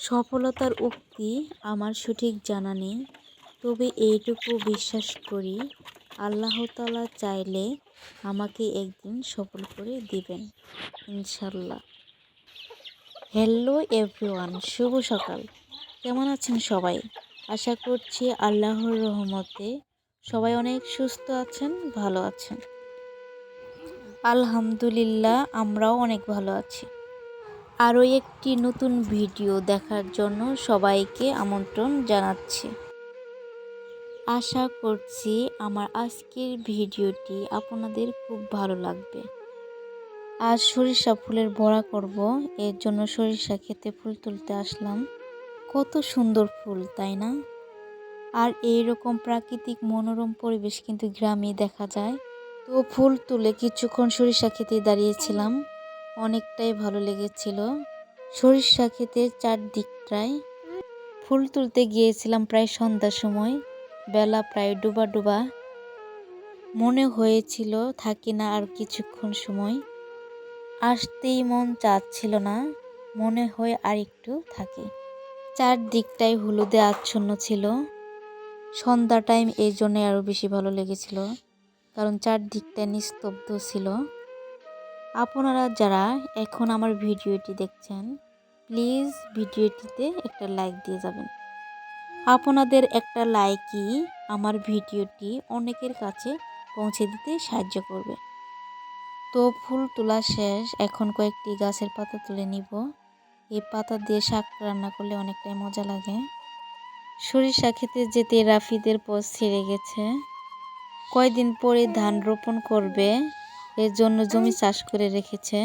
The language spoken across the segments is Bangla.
সফলতার উক্তি আমার সঠিক জানা নেই। তবে এইটুকু বিশ্বাস করি, আল্লাহ তালা চাইলে আমাকে একদিন সফল করে দিবেন ইনশাল্লাহ হ্যালো এভরিওয়ান, শুভ সকাল। কেমন আছেন সবাই? আশা করছি আল্লাহর রহমতে সবাই অনেক সুস্থ আছেন, ভালো আছেন। আলহামদুলিল্লাহ, আমরাও অনেক ভালো আছি। আরও একটি নতুন ভিডিও দেখার জন্য সবাইকে আমন্ত্রণ জানাচ্ছি। আশা করছি আমার আজকের ভিডিওটি আপনাদের খুব ভালো লাগবে। আজ সরিষা ফুলের বড়া করব, এর জন্য সরিষা খেতে ফুল তুলতে আসলাম। কত সুন্দর ফুল, তাই না? আর এই রকম প্রাকৃতিক মনোরম পরিবেশ কিন্তু গ্রামে দেখা যায়। তো ফুল তুলে কিছুক্ষণ সরিষা খেতে দাঁড়িয়েছিলাম। অনেকটাই ভালো লেগেছিল। সরিষা খেতে চারদিকটায় ফুল তুলতে গিয়েছিলাম প্রায় সন্ধ্যার সময়। বেলা প্রায় ডুবা ডুবা। মনে হয়েছিল থাকি না আর কিছুক্ষণ সময়। আসতেই মন চাচ্ছিল না, মনে হয় আর একটু থাকি। চারদিকটাই হলুদে আচ্ছন্ন ছিল। সন্ধ্যা টাইম এই জন্যে আরও বেশি ভালো লেগেছিল, কারণ চারদিকটা নিস্তব্ধ ছিল। আপনারা যারা এখন আমার ভিডিওটি দেখছেন, প্লিজ ভিডিওটিতে একটা লাইক দিয়ে যাবেন। আপনাদের একটা লাইকই আমার ভিডিওটি অনেকের কাছে পৌঁছে দিতে সাহায্য করবে। তো ফুল তোলা শেষ, এখন কয়েকটি গাছের পাতা তুলে নিব। এই পাতা দিয়ে শাক রান্না করলে অনেকটাই মজা লাগে। সরিষা খেতে যেতে রাফিদের পথ ছেড়ে গেছে। কয়দিন পরে ধান রোপণ করবে এর জন্য জমি চাষ করে রেখেছে।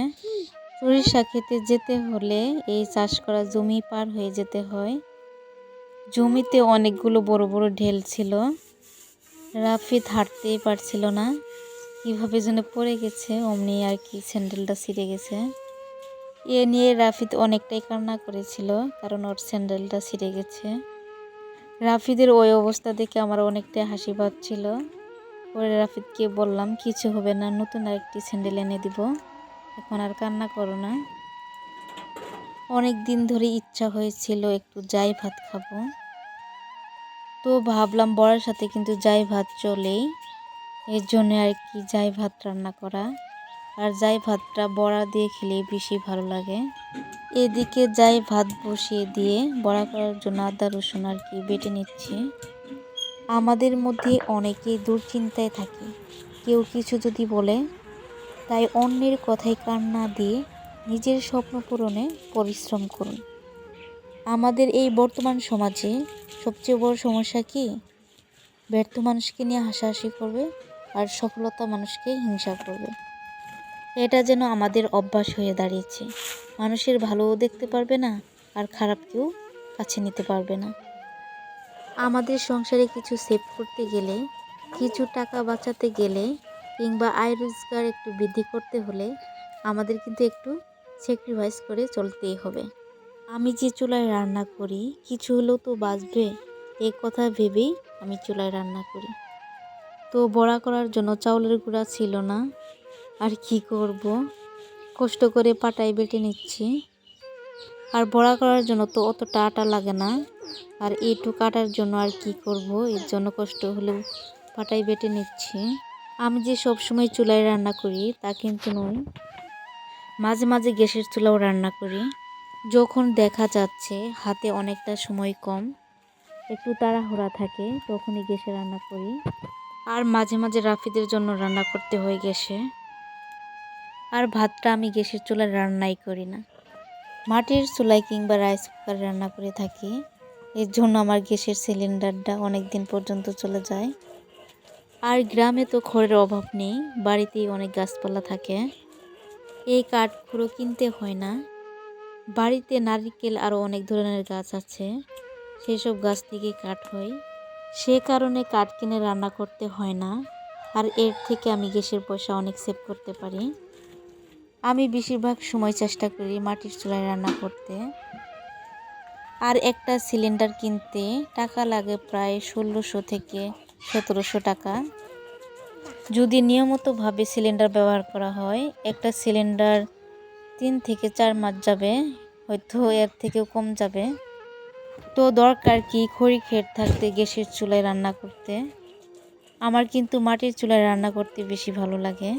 সরিষা খেতে যেতে হলে এই চাষ করা জমি পার হয়ে যেতে হয়। জমিতে অনেকগুলো বড় বড় ঢেল ছিল। রাফিদ হাঁটতেই পারছিল না। কীভাবে যেন পড়ে গেছে, অমনি আর কি স্যান্ডেলটা ছিঁড়ে গেছে। এ নিয়ে রাফিদ অনেকটাই কান্না করেছিল, কারণ ওর স্যান্ডেলটা ছিঁড়ে গেছে। রাফিদের ওই অবস্থা দেখে আমার অনেকটাই হাসি পাচ্ছিল। পরে রাফিদকে বললাম, কিছু হবে না, নতুন আরেকটি স্যান্ডেল এনে দিব। এখন আর কান্না করো না। অনেক দিন ধরে ইচ্ছা হয়েছিল একটু যাই ভাত খাব। তো ভাবলাম বড়ার সাথে কিন্তু যাই ভাত চলেই। এর জন্য আর কি যাই ভাত রান্না করা। আর যাই ভাতটা বড়া দিয়ে খেলে বেশি ভালো লাগে। এদিকে যাই ভাত বসিয়ে দিয়ে বড়া করার জন্য আদা রসুন আর কি বেটে নিচ্ছি। আমাদের মধ্যে অনেকেই দুশ্চিন্তায় থাকে। কেউ কিছু যদি বলে, তাই অন্যের কথায় কান না দিয়ে নিজের স্বপ্ন পূরণে পরিশ্রম করুন। আমাদের এই বর্তমান সমাজে সবচেয়ে বড় সমস্যা কি? ব্যর্থ মানুষকে নিয়ে হাসাহাসি করবে আর সফলতা মানুষকে হিংসা করবে। এটা যেন আমাদের অভ্যাস হয়ে দাঁড়িয়েছে। মানুষের ভালোও দেখতে পারবে না আর খারাপকেও কাছে নিতে পারবে না। আমাদের সংসারে কিছু সেভ করতে গেলে, কিছু টাকা বাঁচাতে গেলে কিংবা আয় রোজগার একটু বৃদ্ধি করতে হলে আমাদের কিন্তু একটু স্যাক্রিফাইস করে চলতেই হবে। আমি যে চুলায় রান্না করি, কিছু হলেও তো বাঁচবে এই কথা ভেবেই আমি চুলায় রান্না করি। তো বড়া করার জন্য চাউলের গুঁড়া ছিল না, আর কি করব? কষ্ট করে পাটায় বেটে নিচ্ছি। আর বড়া করার জন্য তো অতটা আটা লাগে না। আর এইটু কাটার জন্য আর কি করব? এর জন্য কষ্ট হলেও পাটাই বেটে নিচ্ছি। আমি যে সব সময় চুলায় রান্না করি, তা কিন্তু নয়। মাঝে মাঝে গ্যাসের চুলাও রান্না করি। যখন দেখা যাচ্ছে হাতে অনেকটা সময় কম, একটু তাড়াহুড়া থাকে, তখনই গ্যাসে রান্না করি। আর মাঝে মাঝে রাফিদের জন্য রান্না করতে হয়ে গেছে আর ভাতটা আমি গ্যাসের চুলায় রান্নাই করি না। মাটির চুলায় কিংবা রাইস কুকার রান্না করে থাকি। এর জন্য আমার গ্যাসের সিলিন্ডারটা অনেক দিন পর্যন্ত চলে যায়। আর গ্রামে তো খড়ের অভাব নেই, বাড়িতেই অনেক গাছপালা থাকে। এই কাঠগুলো কিনতে হয় না। বাড়িতে নারিকেল আরও অনেক ধরনের গাছ আছে। সেসব গাছ থেকে কাঠ হয়। সে কারণে কাঠ কিনে রান্না করতে হয় না। আর এর থেকে আমি গ্যাসের পয়সা অনেক সেভ করতে পারি। আমি বেশিরভাগ সময় চেষ্টা করি মাটির চুলায় রান্না করতে। আর একটা সিলিন্ডার কিনতে টাকা লাগে প্রায় ষোলোশো থেকে সতেরোশো টাকা। যদি নিয়মিতভাবে সিলিন্ডার ব্যবহার করা হয়, একটা সিলিন্ডার তিন থেকে চার মাস যাবে, হয়তো এর থেকেও কম যাবে। তো দরকার কি খড়ি খেট থাকতে গ্যাসের চুলায় রান্না করতে? আমার কিন্তু মাটির চুলায় রান্না করতে বেশি ভালো লাগে।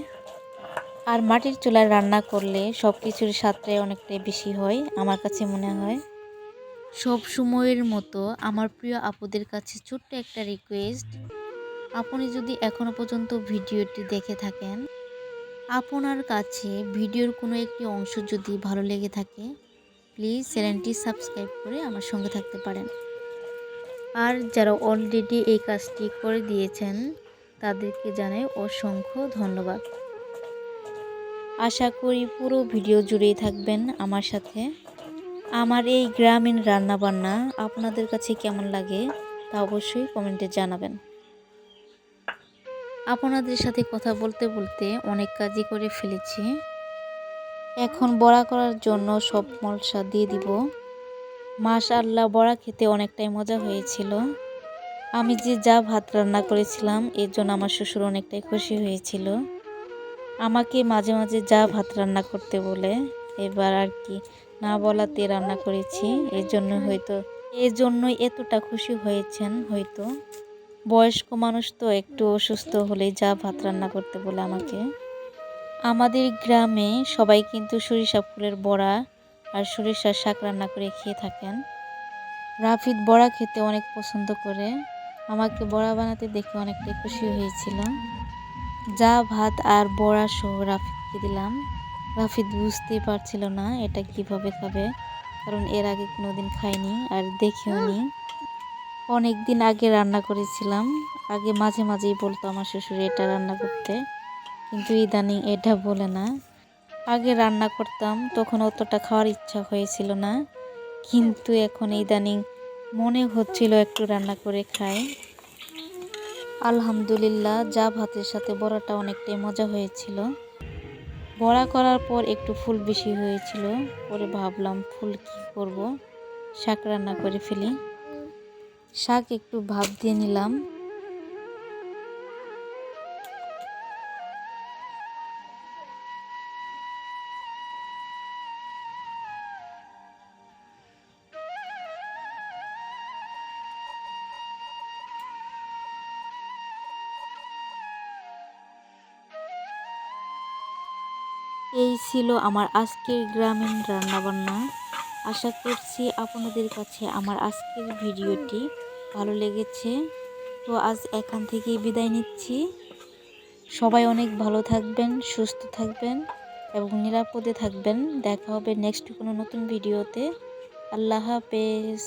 আর মাটির চুলায় রান্না করলে সব কিছুর স্বাদটাই অনেকটাই বেশি হয়, আমার কাছে মনে হয়। সব সময়ের মতো আমার প্রিয় আপুদের কাছে ছোট্ট একটা রিকোয়েস্ট আপনি যদি এখনও পর্যন্ত ভিডিওটি দেখে থাকেন, আপনার কাছে ভিডিওর কোনো একটি অংশ যদি ভালো লেগে থাকে প্লিজ চ্যানেলটি সাবস্ক্রাইব করে আমার সঙ্গে থাকতে পারেন। আর যারা অলরেডি এই কাজটি করে দিয়েছেন, তাদেরকে জানাই অসংখ্য ধন্যবাদ। আশা করি পুরো ভিডিও জুড়েই থাকবেন আমার সাথে। আমার এই গ্রামীণ রান্নাবান্না আপনাদের কাছে কেমন লাগে তা অবশ্যই কমেন্টে জানাবেন। আপনাদের সাথে কথা বলতে বলতে অনেক কাজই করে ফেলেছি। এখন বড়া করার জন্য সব মশলা দিয়ে দিব। মাস আল্লাহ বড়া খেতে অনেকটাই মজা হয়েছিল। আমি যে যা ভাত রান্না করেছিলাম, এর জন্য আমার শ্বশুর অনেকটাই খুশি হয়েছিল। আমাকে মাঝে মাঝে যা ভাত রান্না করতে বলে, এবার আর কি না বলাতে রান্না করেছি এই জন্য হয়তো এর জন্যই এতটা খুশি হয়েছেন হয়তো। বয়স্ক মানুষ তো একটু অসুস্থ হলেই যা ভাত রান্না করতে বলে আমাকে। আমাদের গ্রামে সবাই কিন্তু সরিষা ফুলের বড়া আর সরিষার শাক রান্না করে খেয়ে থাকেন। রাফিদ বড়া খেতে অনেক পছন্দ করে। আমাকে বড়া বানাতে দেখে অনেকটাই খুশি হয়েছিল যা ভাত আর বড়া সহ রাফিদকে দিলাম। রাফিদ বুঝতেই পারছিল না এটা কীভাবে খাবে, কারণ এর আগে কোনোদিন খাইনি আর দেখেও নি অনেক দিন আগে রান্না করেছিলাম, আগে মাঝে মাঝেই বলতো আমার শ্বশুর এটা রান্না করতে, কিন্তু ইদানিং এটা বলে না। আগে রান্না করতাম, তখন অতটা খাওয়ার ইচ্ছা হয়েছিল না, কিন্তু এখন ইদানিং মনে হচ্ছিল একটু রান্না করে খাই। আলহামদুলিল্লাহ, যা ভাতের সাথে বড়াটা অনেকটাই মজা হয়েছিল। বড়া করার পর একটু ফুল বেশি হয়েছিল, পরে ভাবলাম ফুল কি করব, শাক রান্না করে ফেলি। শাক একটু ভাব দিয়ে নিলাম। এই ছিল আমার আজকের গ্রামীণ রান্নাবান্না। আশা করছি আপনাদের কাছে আমার আজকের ভিডিওটি ভালো লেগেছে। তো আজ এখান থেকেই বিদায় নিচ্ছি। সবাই অনেক ভালো থাকবেন, সুস্থ থাকবেন এবং নিরাপদে থাকবেন। দেখা হবে নেক্সট কোনো নতুন ভিডিওতে। আল্লাহ হাফেজ।